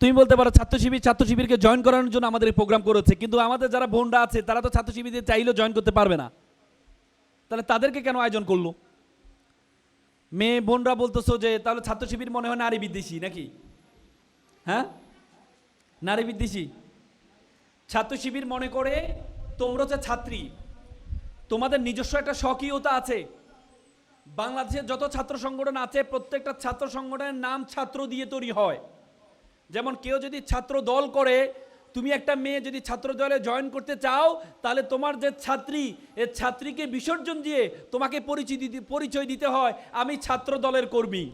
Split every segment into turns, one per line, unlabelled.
তুমি বলতে পারো ছাত্র শিবির ছাত্র শিবিরকে জয়েন করানোর জন্য আমাদের এই প্রোগ্রাম করেছে, কিন্তু আমাদের যারা বোনরা আছে, তারা তো ছাত্র শিবিরে চাইলেও জয়েন করতে পারবে না। তাহলে তাদেরকে কেন আয়োজন করল? মেয়ে বোনরা বলতেছো যে, তাহলে ছাত্র শিবির মনে হয় নারী বিদ্বেষী নাকি? হ্যাঁ? নারী বিদ্বেষী। ছাত্র শিবির মনে করে তোমরা হচ্ছে ছাত্রী। তোমাদের নিজস্ব একটা স্বকীয়তা আছে। বাংলাদেশের যত ছাত্র সংগঠন আছে, প্রত্যেকটা ছাত্র সংগঠনের নাম ছাত্র দিয়ে তৈরি হয়। যেমন কেউ যদি ছাত্র দল করে, তুমি একটা মেয়ে যদি ছাত্র দলে জয়েন করতে চাও, তাহলে তোমার যে ছাত্রী, এ ছাত্রীকে বিসর্জন দিয়ে তোমাকে পরিচয় দিতে পরিচয় দিতে হয়, আমি ছাত্র দলের কর্মী।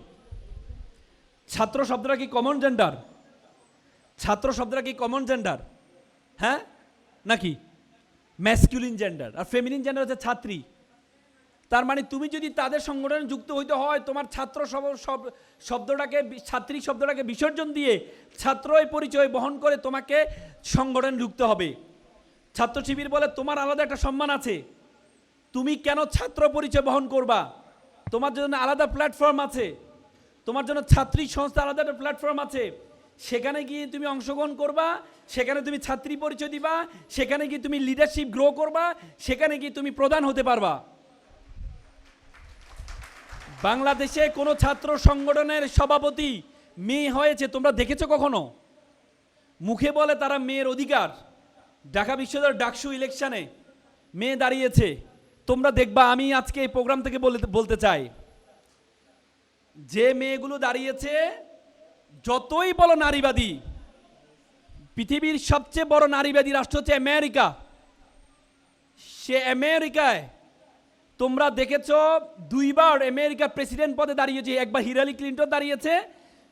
ছাত্র শব্দটা কি কমন জেন্ডার ছাত্র শব্দটা কি কমন জেন্ডার হ্যাঁ? নাকি? ম্যাসকিউলিন জেন্ডার আর ফেমিনিন জেন্ডার হচ্ছে ছাত্রী। তার মানে তুমি যদি তাদের সংগঠনে যুক্ত হইতে হয়, তোমার ছাত্র সব- শব্দটাকে, ছাত্রী শব্দটাকে বিসর্জন দিয়ে ছাত্র এই পরিচয় বহন করে তোমাকে সংগঠনে ঢুকতে হবে। ছাত্র শিবির বলে, তোমার আলাদা একটা সম্মান আছে। তুমি কেন ছাত্র পরিচয় বহন করবা? তোমার জন্য আলাদা প্ল্যাটফর্ম আছে। তোমার জন্য ছাত্রী সংস্থা আলাদা একটা প্ল্যাটফর্ম আছে। সেখানে গিয়ে তুমি অংশগ্রহণ করবা, সেখানে তুমি ছাত্রী পরিচয় দিবা, সেখানে গিয়ে তুমি লিডারশিপ গ্রো করবা, সেখানে গিয়ে তুমি প্রধান হতে পারবা। বাংলাদেশে কোনো ছাত্র সংগঠনের সভাপতি মেয়ে হয়েছে, তোমরা দেখেছ কখনো? মুখে বলে তারা মেয়ের অধিকার। ঢাকা বিশ্ববিদ্যালয়ের ডাকসু ইলেকশনে মেয়ে দাঁড়িয়েছে। তোমরা দেখবা, আমি আজকে এই প্রোগ্রাম থেকে বলতে বলতে চাই। যে মেয়েগুলো দাঁড়িয়েছে, যতই বলো নারীবাদী, পৃথিবীর সবচেয়ে বড় নারীবাদী রাষ্ট্র হচ্ছে আমেরিকা। সে আমেরিকায় তোমরা দেখেছ, দুইবার আমেরিকার প্রেসিডেন্ট পদে দাঁড়িয়েছে, একবার হিরালি ক্লিন্টন দাঁড়িয়েছে,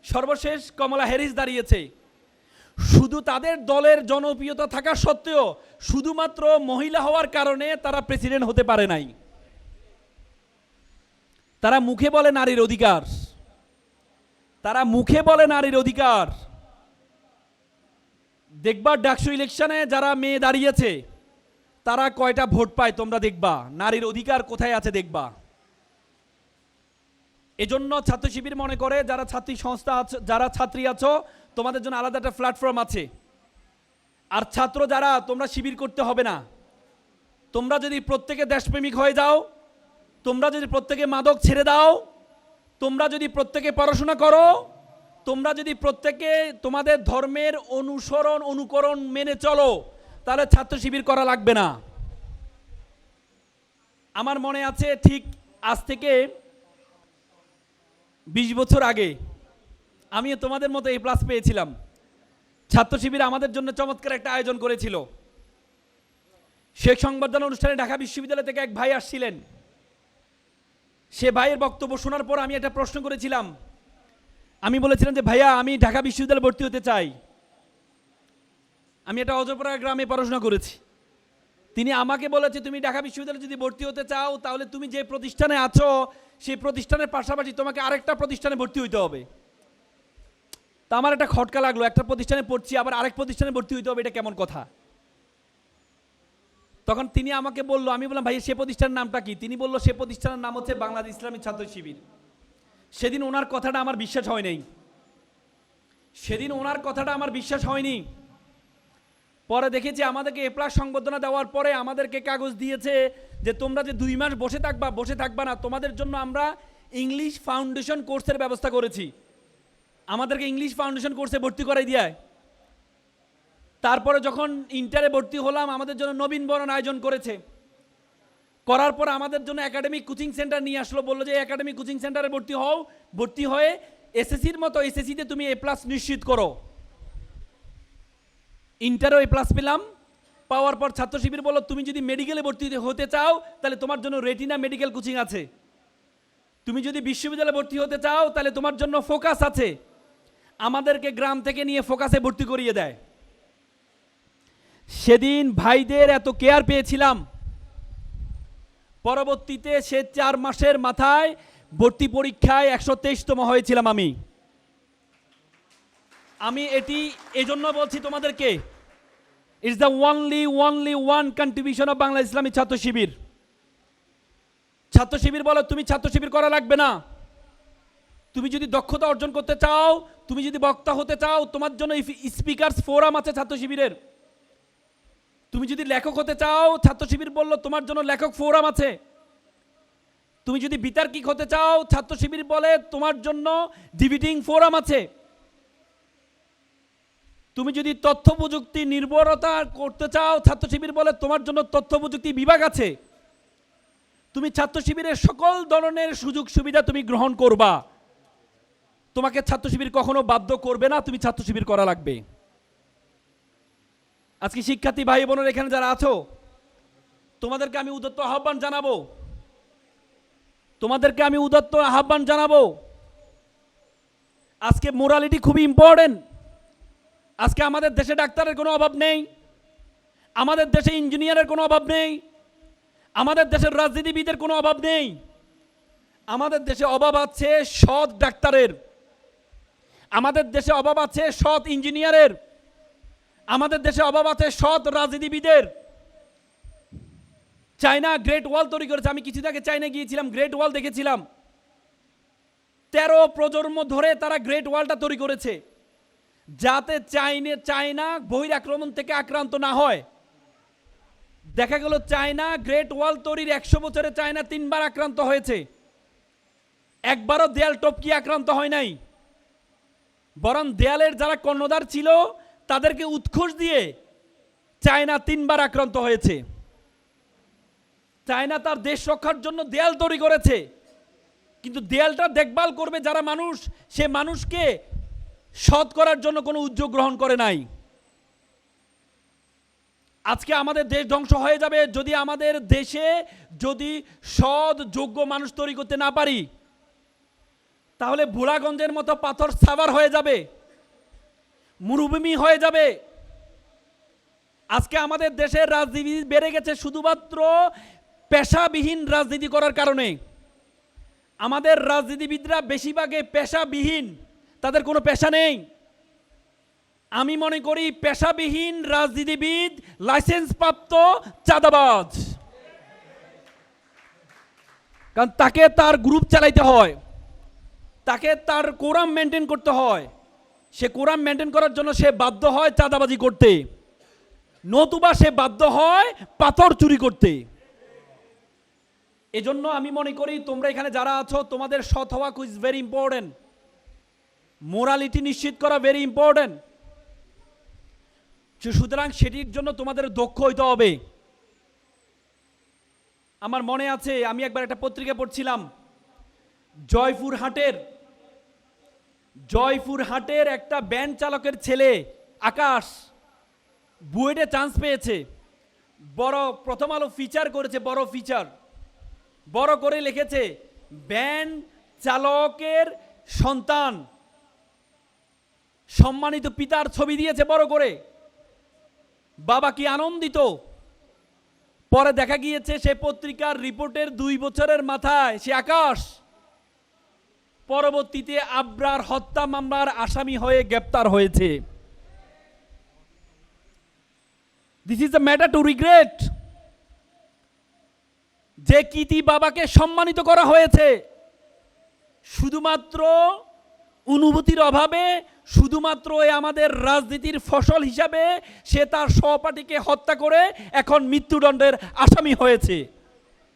সর্বশেষ কমলা হ্যারিস দাঁড়িয়েছে। শুধু তাদের দলের জনপ্রিয়তা থাকা সত্ত্বেও শুধুমাত্র মহিলা হওয়ার কারণে তারা প্রেসিডেন্ট হতে পারে নাই। তারা মুখে বলে নারীর অধিকার। তারা মুখে বলে নারীর অধিকার। দেখবার ডাকসু ইলেকশনে যারা মেয়ে দাঁড়িয়েছে তারা কয়টা ভোট পায় তোমরা দেখবা? নারীর অধিকার কোথায় আছে দেখবা? এজন্য ছাত্র শিবির মনে করে যারা ছাত্রী সংস্থা আছে, যারা ছাত্রী আছো, তোমাদের জন্য আলাদা একটা প্ল্যাটফর্ম আছে। আর ছাত্র যারা, তোমরা শিবির করতে হবে না। তোমরা যদি প্রত্যেকে দেশপ্রেমিক হয়ে যাও, তোমরা যদি প্রত্যেকে মাদক ছেড়ে দাও, তোমরা যদি প্রত্যেকে পড়াশোনা করো, তোমরা যদি প্রত্যেকে তোমাদের ধর্মের অনুসরণ, অনুকরণ মেনে চলো তাহলে ছাত্র শিবির করা লাগবে না। আমার মনে আছে ঠিক আজ থেকে বিশ বছর আগে আমিও তোমাদের মতো এই প্লাস পেয়েছিলাম। ছাত্র শিবির আমাদের জন্য চমৎকার একটা আয়োজন করেছিল। শেখ সংবর্ধনা অনুষ্ঠানে ঢাকা বিশ্ববিদ্যালয় থেকে এক ভাই আসছিলেন। সে ভাইয়ের বক্তব্য শোনার পর আমি একটা প্রশ্ন করেছিলাম। আমি বলেছিলাম যে, ভাইয়া, আমি ঢাকা বিশ্ববিদ্যালয়ে ভর্তি হতে চাই। আমি একটা অজপরা গ্রামে পড়াশোনা করেছি। তিনি আমাকে বলেছে, তুমি ঢাকা বিশ্ববিদ্যালয়ে যদি ভর্তি হতে চাও, তাহলে তুমি যে প্রতিষ্ঠানে আছো, সেই প্রতিষ্ঠানের পাশাপাশি তোমাকে আরেকটা প্রতিষ্ঠানে ভর্তি হইতে হবে। তা আমার একটা খটকা লাগল, একটা প্রতিষ্ঠানে পড়ছি, আবার আরেক প্রতিষ্ঠানে ভর্তি হইতে হবে, এটা কেমন কথা? তখন তিনি আমাকে বলল, আমি বললাম ভাই সে প্রতিষ্ঠানের নামটা কি? তিনি বলল, সে প্রতিষ্ঠানের নাম হচ্ছে বাংলাদেশ ইসলামী ছাত্র শিবির। সেদিন ওনার কথাটা আমার বিশ্বাস হয় নাই। সেদিন ওনার কথাটা আমার বিশ্বাস হয়নি পরে দেখেছি আমাদেরকে এ প্লাস সংবর্ধনা দেওয়ার পরে আমাদেরকে কাগজ দিয়েছে যে তোমরা যে দুই মাস বসে থাকবা বসে থাকবা না, তোমাদের জন্য আমরা ইংলিশ ফাউন্ডেশন কোর্সের ব্যবস্থা করেছি। আমাদেরকে ইংলিশ ফাউন্ডেশন কোর্সে ভর্তি করাই দেয় তারপরে যখন ইন্টারে ভর্তি হলাম, আমাদের জন্য নবীন বরণ আয়োজন করেছে। করার পর আমাদের জন্য একাডেমিক কোচিং সেন্টার নিয়ে আসলো, বলল যে একাডেমিক কোচিং সেন্টারে ভর্তি হও। ভর্তি হয়ে এসএসসির মতো এসএসসিতে তুমি এ প্লাস নিশ্চিত করো। ইন্টারও এ প্লাস পেলাম। পাওয়ার পর ছাত্র শিবির বলল, তুমি যদি মেডিকেলে ভর্তি হতে চাও, তাহলে তোমার জন্য রেটিনা মেডিকেল কোচিং আছে। তুমি যদি বিশ্ববিদ্যালয়ে ভর্তি হতে চাও, তাহলে তোমার জন্য ফোকাস আছে। আমাদেরকে গ্রাম থেকে নিয়ে ফোকাসে ভর্তি করিয়ে দেয়। সেদিন ভাইদের এত কেয়ার পেয়েছিলাম। পরবর্তীতে সে চার মাসের মাথায় ভর্তি পরীক্ষায় একশো তেইশতম হয়েছিলাম আমি। আমি এটি এজন্য বলছি তোমাদেরকে it's the only only one contribution of Bangla Islami Chhatra Shibir ছাত্র শিবির বলো, তুমি ছাত্র শিবির করা লাগবে না। তুমি যদি দক্ষতা অর্জন করতে চাও, তুমি যদি বক্তা হতে চাও, তোমার জন্য স্পিকার ফোরাম আছে ছাত্র শিবিরের তুমি যদি লেখক হতে চাও ছাত্র শিবির বলল, তোমার জন্য লেখক ফোরাম আছে। তুমি যদি বিতার্কিক হতে চাও ছাত্র শিবির বলে, তোমার জন্য ডিবিটিং ফোরাম আছে। তুমি যদি তথ্য প্রযুক্তি নির্ভরতা করতে চাও ছাত্র শিবির বলে তোমার জন্য তথ্য প্রযুক্তি বিভাগ আছে। তুমি ছাত্র শিবিরের সকল ধরনের সুযোগ সুবিধা তুমি গ্রহণ করবা। তোমাকে ছাত্র শিবির কখনো বাধ্য করবে না, তুমি ছাত্র শিবির করা লাগবে। আজকে শিক্ষার্থী ভাই বোনের এখানে যারা আছো, তোমাদেরকে আমি উদত্ত আহ্বান জানাব। তোমাদেরকে আমি উদত্ত আহ্বান জানাব। আজকে মোরালিটি খুবই ইম্পর্টেন্ট আজকে আমাদের দেশে ডাক্তারের কোনো অভাব নেই। আমাদের দেশে ইঞ্জিনিয়ারের কোনো অভাব নেই। আমাদের দেশের রাজনীতিবিদের কোনো অভাব নেই। আমাদের দেশে অভাব আছে সৎ ডাক্তারের। আমাদের দেশে অভাব আছে সৎ ইঞ্জিনিয়ারের। আমাদের দেশে অভাব আছে সৎ রাজনীতিবিদের। চায়না গ্রেট ওয়াল তৈরি করেছে। আমি কিছুদিন আগে চায়না গিয়েছিলাম গ্রেট ওয়াল দেখেছিলাম। তেরো প্রজন্ম ধরে তারা গ্রেট ওয়ালটা তৈরি করেছে। যাতে চাইনে চায়না বহির আক্রমণ থেকে আক্রান্ত না হয়। দেখা গেল চায়না গ্রেট ওয়াল তৈরির একশো বছরে চায়না তিনবার আক্রান্ত হয়েছে। একবারও দেয়াল টপকি আক্রান্ত হয় নাই। বরং দেয়ালের যারা কর্ণধার ছিল, তাদেরকে উৎখোষ দিয়ে চায়না তিনবার আক্রান্ত হয়েছে। চায়না তার দেশ রক্ষার জন্য দেয়াল তৈরি করেছে। কিন্তু দেয়ালটা দেখভাল করবে যারা মানুষ, সে মানুষকে সৎ করার জন্য কোনো উদ্যোগ গ্রহণ করে নাই। আজকে আমাদের দেশ ধ্বংস হয়ে যাবে যদি আমাদের দেশে যদি সৎ, যোগ্য মানুষ তৈরি করতে না পারি, তাহলে বুড়াগঞ্জের মতো পাথর সাবার হয়ে যাবে, মরুভূমি হয়ে যাবে। আজকে আমাদের দেশের রাজনীতি বেড়ে গেছে শুধুমাত্র পেশাবিহীন রাজনীতি করার কারণে। আমাদের রাজনীতিবিদরা বেশিরভাগে পেশাবিহীন। তাদের কোনো পেশা নেই। আমি মনে করি পেশাবিহীন রাজনীতিবিদ লাইসেন্স প্রাপ্ত চাঁদাবাজ। কারণ তাকে তার গ্রুপ চালাইতে হয়। তাকে তার কোরাম মেনটেন করতে হয়। সে কোরাম মেনটেন করার জন্য সে বাধ্য হয় চাঁদাবাজি করতে। নতুবা সে বাধ্য হয় পাথর চুরি করতে। এজন্য আমি মনে করি তোমরা এখানে যারা আছো, তোমাদের সৎ হওয়া ইজ ভেরি ইম্পর্টেন্ট মোরালিটি নিশ্চিত করা ভেরি ইম্পর্টেন্ট সুতরাং সেটির জন্য তোমাদের দক্ষ হইতে হবে। আমার মনে আছে, আমি একবার একটা পত্রিকা পড়ছিলাম, জয়পুর হাটের। জয়পুর হাটের একটা ব্যান্ড চালকের ছেলে, আকাশ, বুয়েটে চান্স পেয়েছে। বড় প্রথম আলো ফিচার করেছে, বড় ফিচার বড় করে লিখেছে ব্যান্ড চালকের সন্তান। সম্মানিত পিতার ছবি দিয়েছে বড় করে। বাবা কি আনন্দিত? পরে দেখা গিয়েছে সে পত্রিকার রিপোর্টের দুই বছরের মাথায়, সে আকাশ। পরবর্তীতে আব্রার হত্যা মামলার আসামি হয়ে গ্রেপ্তার হয়েছে। This is the matter to regret যে কীতি বাবাকে সম্মানিত করা হয়েছে, শুধুমাত্র অনুভূতির অভাবে শুধুমাত্র আমাদের রাজনীতির ফসল হিসাবে সে তার সহপাঠীকে হত্যা করে এখন মৃত্যুদণ্ডের আসামি হয়েছে।